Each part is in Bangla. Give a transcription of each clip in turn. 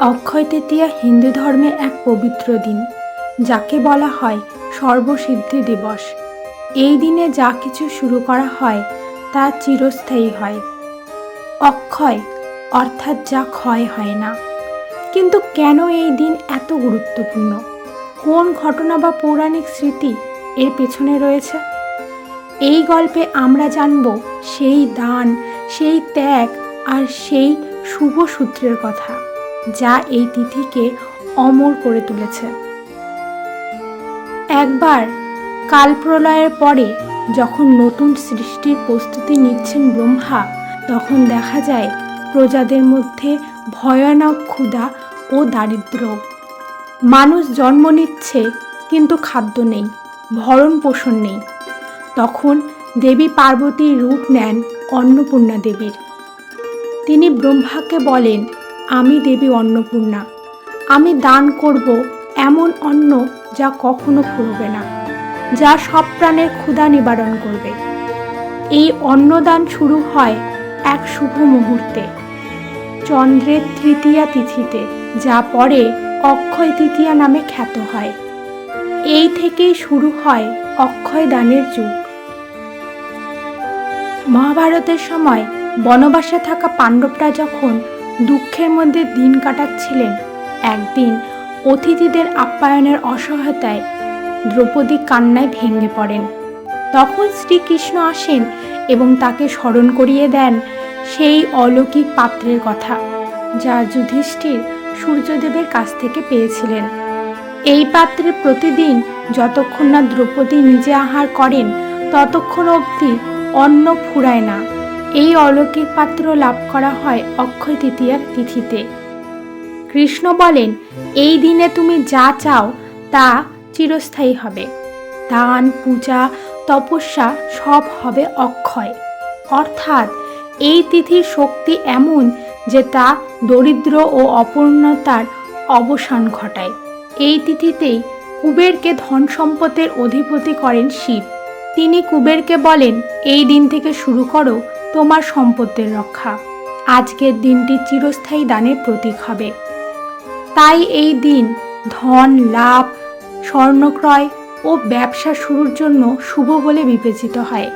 অক্ষয় তৃতীয়া হিন্দু ধর্মে এক পবিত্র দিন, যাকে বলা হয় সর্বসিদ্ধি দিবস। এই দিনে যা কিছু শুরু করা হয়, তা চিরস্থায়ী হয়। অক্ষয়, অর্থাৎ যা ক্ষয় হয় না। কিন্তু কেন এই দিন এত গুরুত্বপূর্ণ? কোন ঘটনা বা পৌরাণিক স্মৃতি এর পেছনে রয়েছে? এই গল্পে আমরা জানব সেই দান, সেই ত্যাগ আর সেই শুভ সূত্রের কথা। যা এই তিথিকে অমর করে তুলেছে। একবার কালপ্রলয়ের পরে যখন নতুন সৃষ্টির প্রস্তুতি নিচ্ছেন ব্রহ্মা, তখন দেখা যায় প্রজাদের মধ্যে ভয়ানক ক্ষুধা ও দারিদ্র মানুষ জন্ম নিচ্ছে কিন্তু খাদ্য নেই, ভরণ পোষণ নেই। তখন দেবী পার্বতীর রূপ নেন অন্নপূর্ণা দেবীর। তিনি ব্রহ্মাকে বলেন আমি দেবী অন্নপূর্ণা। আমি দান করব এমন অন্ন যা কখনো ফুরবে না, যা সব প্রাণের ক্ষুধা নিবারণ করবে। এই অন্নদান শুরু হয় এক শুভ মুহূর্তে, চন্দ্রের তৃতীয়া তিথিতে, যা পরে অক্ষয় তৃতীয়া নামে খ্যাত হয়। এই থেকেই শুরু হয় অক্ষয় দানের যুগ। মহাভারতের সময় বনবাসে থাকা পাণ্ডবরা যখন দুঃখের মধ্যে দিন কাটাচ্ছিলেন। একদিন অতিথিদের আপ্যায়নের অসহায়তায় দ্রৌপদী কান্নায় ভেঙে পড়েন। তখন শ্রীকৃষ্ণ আসেন এবং তাকে স্মরণ করিয়ে দেন সেই অলৌকিক পাত্রের কথা, যা যুধিষ্ঠির সূর্যদেবের কাছ থেকে পেয়েছিলেন। এই পাত্রে প্রতিদিন যতক্ষণ না দ্রৌপদী নিজে আহার করেন, ততক্ষণ অবধি অন্ন ফুরায় না। এই অলৌকিক পাত্র লাভ করা হয় অক্ষয় তৃতীয়ার তিথিতে। কৃষ্ণ বলেন, এই দিনে তুমি যা চাও, তা চিরস্থায়ী হবে। দান, পূজা, তপস্যা সব হবে অক্ষয়। অর্থাৎ এই তিথির শক্তি এমন যে তা দরিদ্র ও অপূর্ণতার অবসান ঘটায়। এই তিথিতেই কুবেরকে ধন সম্পদের অধিপতি করেন শিব। তিনি কুবেরকে বলেন, এই দিন থেকে শুরু করো তোমার সম্পদের রক্ষা। আজকের দিনটি চিরস্থায়ী দানের প্রতীক হবে। তাই এই দিন ধন, লাভ, স্বর্ণক্রয় ও ব্যবসা শুরুর জন্য শুভ বলে বিবেচিত হয়।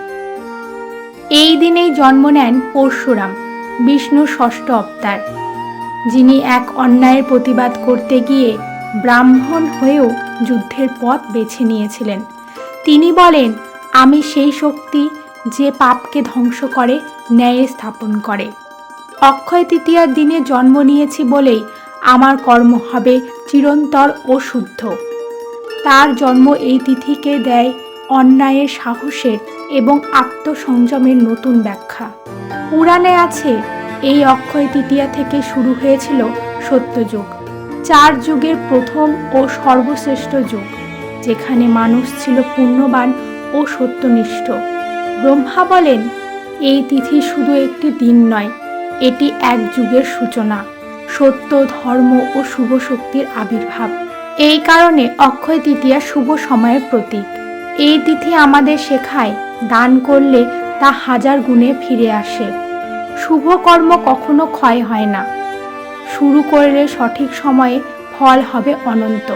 এই দিনেই জন্ম নেন পরশুরাম বিষ্ণুর ষষ্ঠ অবতার, যিনি এক অন্যায়ের প্রতিবাদ করতে গিয়ে ব্রাহ্মণ হয়েও যুদ্ধের পথ বেছে নিয়েছিলেন। তিনি বলেন, আমি সেই শক্তি যে পাপকে ধ্বংস করে, ন্যায় স্থাপন করে। অক্ষয় তৃতীয়ার দিনে জন্ম নিয়েছি বলেই আমার কর্ম হবে চিরন্তর ও শুদ্ধ। তার জন্ম এই তিথিকে দেয় অন্যায়ের সাহসের এবং আত্মসংযমের নতুন ব্যাখ্যা। পুরাণে আছে, এই অক্ষয় তৃতীয়া থেকে শুরু হয়েছিল সত্যযুগ চার যুগের প্রথম ও সর্বশ্রেষ্ঠ যুগ, যেখানে মানুষ ছিল পুণ্যবান ও সত্যনিষ্ঠ। ব্রহ্মা বলেন, এই তিথি শুধু একটি দিন নয়, এটি এক যুগের সূচনা, সত্য, ধর্ম ও শুভ শক্তির আবির্ভাব। এই কারণে অক্ষয় তৃতীয়া শুভ সময়ের প্রতীক। এই তিথি আমাদের শেখায়, দান করলে তা হাজার গুণে ফিরে আসে। শুভ কর্ম কখনো ক্ষয় হয় না। শুরু করলে সঠিক সময়ে ফল হবে অনন্ত।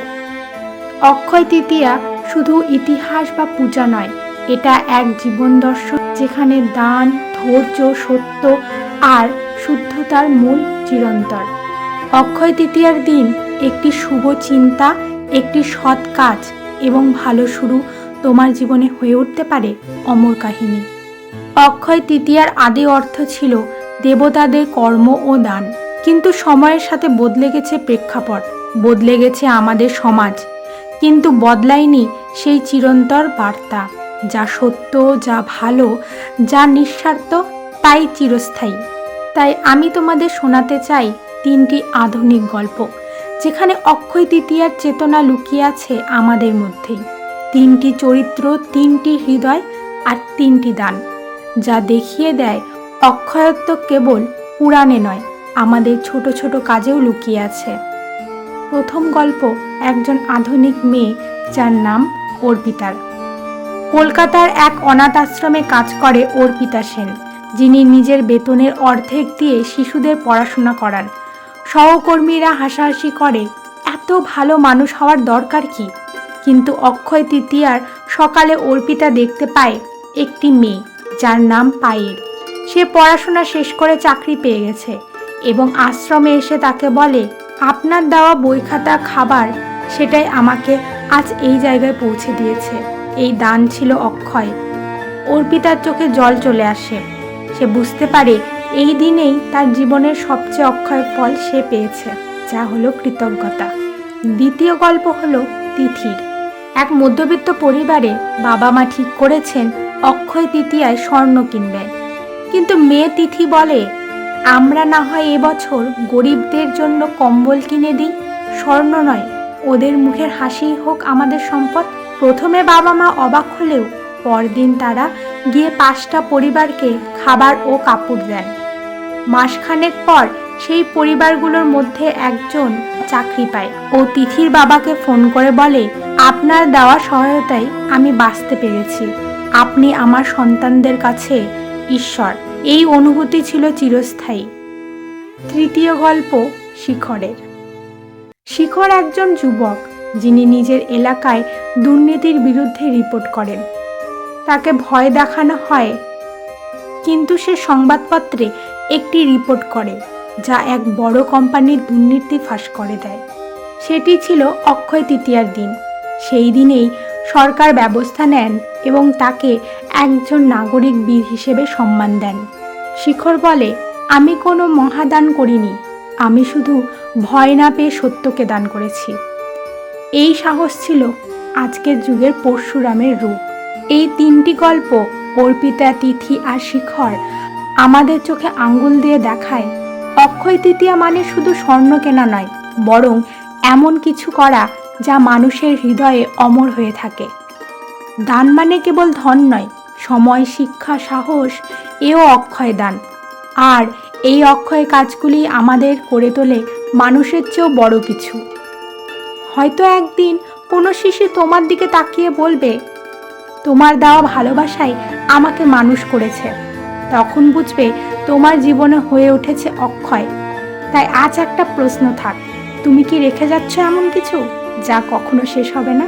অক্ষয় তৃতীয়া শুধু ইতিহাস বা পূজা নয় এটা এক জীবন দর্শন যেখানে দান, ধৈর্য, সত্য আর শুদ্ধতার মূল চিরন্তর অক্ষয় তৃতীয়ার দিন একটি শুভ চিন্তা, একটি সৎ কাজ এবং ভালো শুরু তোমার জীবনে হয়ে উঠতে পারে অমর কাহিনী। অক্ষয় তৃতীয়ার আদি অর্থ ছিল দেবতাদের কর্ম ও দান। কিন্তু সময়ের সাথে বদলে গেছে প্রেক্ষাপট, বদলে গেছে আমাদের সমাজ। কিন্তু বদলায়নি সেই চিরন্তর বার্তা। যা সত্য, যা ভালো, যা নিঃস্বার্থ, তাই চিরস্থায়ী। তাই আমি তোমাদের শোনাতে চাই তিনটি আধুনিক গল্প, যেখানে অক্ষয় তৃতীয়ার চেতনা লুকিয়ে আছে আমাদের মধ্যেই। তিনটি চরিত্র, তিনটি হৃদয় আর তিনটি দান, যা দেখিয়ে দেয় অক্ষয়ত্ব কেবল পুরাণে নয়, আমাদের ছোট ছোট কাজেও লুকিয়ে আছে। প্রথম গল্প একজন আধুনিক মেয়ে যার নাম অর্পিতার। কলকাতার এক অনাথ আশ্রমে কাজ করে অর্পিতা সেন, যিনি নিজের বেতনের অর্ধেক দিয়ে শিশুদের পড়াশোনা করান। সহকর্মীরা হাসাহাসি করে, এত ভালো মানুষ হওয়ার দরকার কি? কিন্তু অক্ষয় তৃতীয়ার সকালে অর্পিতা দেখতে পায় একটি মেয়ে, যার নাম পায়েল। সে পড়াশোনা শেষ করে চাকরি পেয়ে গেছে এবং আশ্রমে এসে তাকে বলে, আপনার দেওয়া বই খাতা খাবার সেটাই আমাকে আজ এই জায়গায় পৌঁছে দিয়েছে। এই দান ছিল অক্ষয়। অর্পিতার চোখে জল চলে আসে। সে বুঝতে পারে এই দিনেই তার জীবনের সবচেয়ে অক্ষয় ফল সে পেয়েছে, যা হলো কৃতজ্ঞতা। দ্বিতীয় গল্প হলো তিথির। এক মধ্যবিত্ত পরিবারে বাবা মা ঠিক করেছেন অক্ষয় তৃতীয়ায় স্বর্ণ কিনবেন কিন্তু মেয়ে তিথি বলে, আমরা না হয় এবছর গরিবদের জন্য কম্বল কিনে দিই। স্বর্ণ নয়, ওদের মুখের হাসিই হোক আমাদের সম্পদ। প্রথমে বাবা মা অবাক হলেও পরদিন তারা গিয়ে পাঁচটা পরিবারকে খাবার ও কাপড় দেন। মাসখানেক পর সেই পরিবারগুলোর মধ্যে একজন চাকরি পায় ও তিথির বাবাকে ফোন করে বলে, আপনার দেওয়া সহায়তায় আমি বাঁচতে পেরেছি। আপনি আমার সন্তানদের কাছে ঈশ্বর। এই অনুভূতি ছিল চিরস্থায়ী। তৃতীয় গল্প শিখরের। শিখর একজন যুবক। যিনি নিজের এলাকায় দুর্নীতির বিরুদ্ধে রিপোর্ট করেন। তাকে ভয় দেখানো হয়। কিন্তু সে সংবাদপত্রে একটি রিপোর্ট করে, যা এক বড় কোম্পানির দুর্নীতি ফাঁস করে দেয়। সেটি ছিল অক্ষয় তৃতীয়ার দিন। সেই দিনেই সরকার ব্যবস্থা নেন এবং তাকে একজন নাগরিক বীর হিসেবে সম্মান দেন। শিখর বলে, আমি কোনো মহাদান করিনি। আমি শুধু ভয় না পেয়ে সত্যকে দান করেছি। এই সাহস ছিল আজকের যুগের পরশুরামের রূপ। এই তিনটি গল্প অর্পিতা, তিথি আর শিখর আমাদের চোখে আঙ্গুল দিয়ে দেখায়। অক্ষয় তৃতীয়া মানে শুধু স্বর্ণ কেনা নয়, বরং এমন কিছু করা যা মানুষের হৃদয়ে অমর হয়ে থাকে। দান মানে কেবল ধন নয়, সময়, শিক্ষা, সাহস, এও অক্ষয় দান। আর এই অক্ষয় কাজগুলি আমাদের করে তোলে মানুষের চেয়েও বড় কিছু। হয়তো একদিন কোনো শিশু তোমার দিকে তাকিয়ে বলবে, তোমার দেওয়া ভালোবাসাই আমাকে মানুষ করেছে। তখন বুঝবে তোমার জীবনে হয়ে উঠেছে অক্ষয়। তাই আজ একটা প্রশ্ন থাক, তুমি কি রেখে যাচ্ছ এমন কিছু, যা কখনো শেষ হবে না?